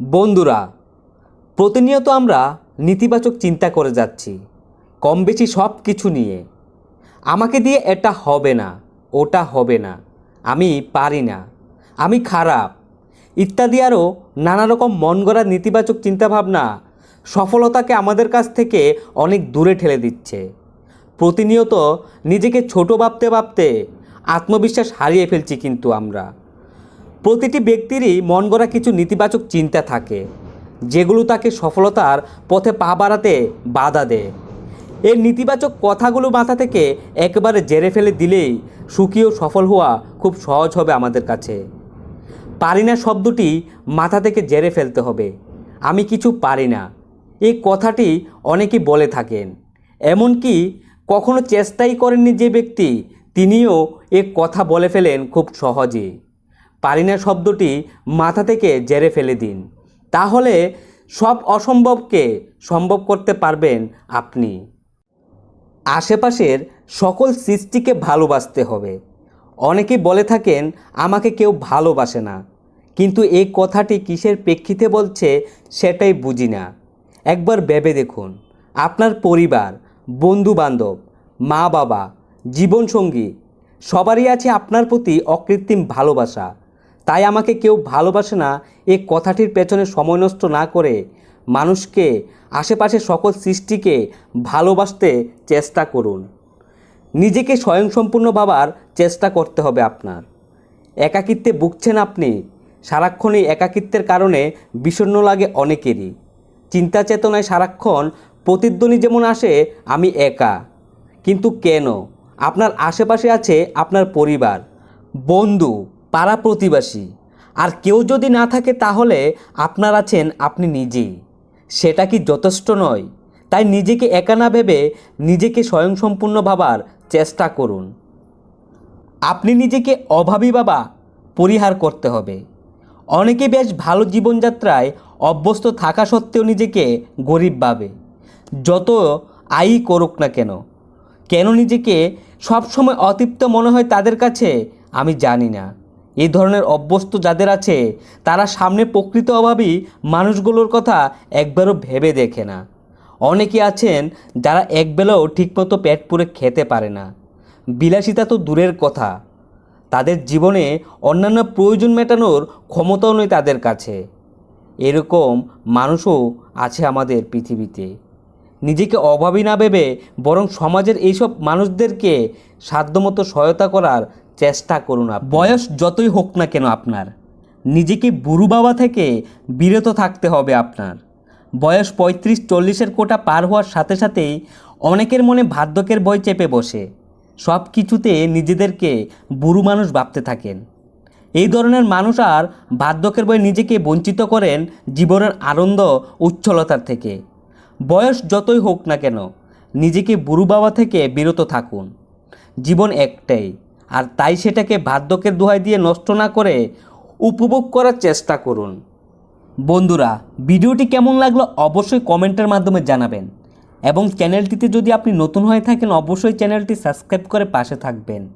বন্ধুরা, প্রতিনিয়ত আমরা নেতিবাচক চিন্তা করে যাচ্ছি কম বেশি সব কিছু নিয়ে। আমাকে দিয়ে এটা হবে না, ওটা হবে না, আমি পারি না, আমি খারাপ ইত্যাদি আরও নানা রকম মন গড়া নেতিবাচক চিন্তাভাবনা সফলতাকে আমাদের কাছ থেকে অনেক দূরে ঠেলে দিচ্ছে। প্রতিনিয়ত নিজেকে ছোট ভাবতে ভাবতে আত্মবিশ্বাস হারিয়ে ফেলছি কিন্তু আমরা। প্রতিটি ব্যক্তিরই মন গড়া কিছু নেতিবাচক চিন্তা থাকে, যেগুলো তাকে সফলতার পথে পা বাড়াতে বাধা দেয়। এই নেতিবাচক কথাগুলো মাথা থেকে একেবারে জেরে ফেলে দিলেই সুখী ও সফল হওয়া খুব সহজ হবে আমাদের কাছে। পারি না শব্দটি মাথা থেকে জেরে ফেলতে হবে। আমি কিছু পারি না। এই কথাটি অনেকেই বলে থাকেন। এমনকি কখনো চেষ্টাই করেননি যে ব্যক্তি, তিনিও এ কথা বলে ফেলেন খুব সহজে পারি না শব্দটি মাথা থেকে জেরে ফেলে দিন। তাহলে সব অসম্ভবকে সম্ভব করতে পারবেন আপনি। আশেপাশের সকল সৃষ্টিকে ভালোবাসতে হবে। অনেকে বলে থাকেন, আমাকে কেউ ভালোবাসে না। কিন্তু এই কথাটি কিসের প্রেক্ষিতে বলছে সেটাই বুঝি না। একবার ভেবে দেখুন, আপনার পরিবার বন্ধু বান্ধব মা বাবা জীবনসঙ্গী, সবারই আছে আপনার প্রতি অকৃত্রিম ভালোবাসা। তাই আমাকে কেউ ভালোবাসে না, এ কথাটির পেছনে সময় নষ্ট না করে মানুষকে আশেপাশে সকল সৃষ্টিকে ভালোবাসতে চেষ্টা করুন। নিজেকে স্বয়ংসম্পূর্ণ ভাবার চেষ্টা করতে হবে আপনার। একাকিত্বে ভুগছেন আপনি সারাক্ষণই একাকিত্বের কারণে বিষণ্ণ লাগে অনেকেরই। চিন্তা চেতনায় সারাক্ষণ প্রতিধ্বনি যেমন আসে, আমি একা। কিন্তু কেন? আপনার আশেপাশে আছে আপনার পরিবার, বন্ধু পাড়া প্রতিবাসী আর কেউ যদি না থাকে তাহলে আপনার আছেন আপনি নিজেই। সেটা কি যথেষ্ট নয়? তাই নিজেকে একা না ভেবে নিজেকে স্বয়ংসম্পূর্ণ ভাবার চেষ্টা করুন। আপনি নিজেকে অভাবী বাবা পরিহার করতে হবে। অনেকে বেশ ভালো জীবনযাত্রায় অভ্যস্ত থাকা সত্ত্বেও নিজেকে গরিব ভাবে। যত আয়ই করুক না কেন। কেন নিজেকে সবসময় অতৃপ্ত মনে হয় তাদের কাছে আমি জানি না। এই ধরনের অভ্যস্ত যাদের আছে, তারা সামনে প্রকৃত অভাবী মানুষগুলোর কথা একবারও ভেবে দেখে না। অনেকে আছেন যারা একবেলাও ঠিকমতো পেট পুরে খেতে পারে না। বিলাসিতা তো দূরের কথা। তাদের জীবনে অন্যান্য প্রয়োজন মেটানোর ক্ষমতাও নেই তাদের কাছে। এরকম মানুষও আছে আমাদের পৃথিবীতে। নিজেকে অভাবী না ভেবে বরং সমাজের এইসব মানুষদেরকে সাধ্যমতো সহায়তা করার চেষ্টা করুন। বয়স যতই হোক না কেন আপনার, নিজেকে বুড়ু বাবা থেকে বিরত থাকতে হবে আপনার। বয়স পঁয়ত্রিশ চল্লিশের কোটা পার হওয়ার সাথে সাথেই অনেকের মনে ভাদ্যকের ভয় চেপে বসে। সব কিছুতে নিজেদেরকে বুড়ো মানুষ ভাবতে থাকেন। এই ধরনের মানুষ আর বার্ধক্যের বই নিজেকে বঞ্চিত করেন জীবনের আনন্দ উচ্ছলতার থেকে। বয়স যতই হোক না কেন, নিজেকে বুড়ো বাবা থেকে বিরত থাকুন। জীবন একটাই। আর তাই সেটাকে বার্ধক্যের দোহাই দিয়ে নষ্ট না করে উপভোগ করার চেষ্টা করুন। বন্ধুরা, ভিডিওটি কেমন লাগল অবশ্যই কমেন্টের মাধ্যমে জানাবেন। এবং চ্যানেলটিতে যদি আপনি নতুন হয়ে থাকেন, অবশ্যই চ্যানেলটি সাবস্ক্রাইব করে পাশে থাকবেন।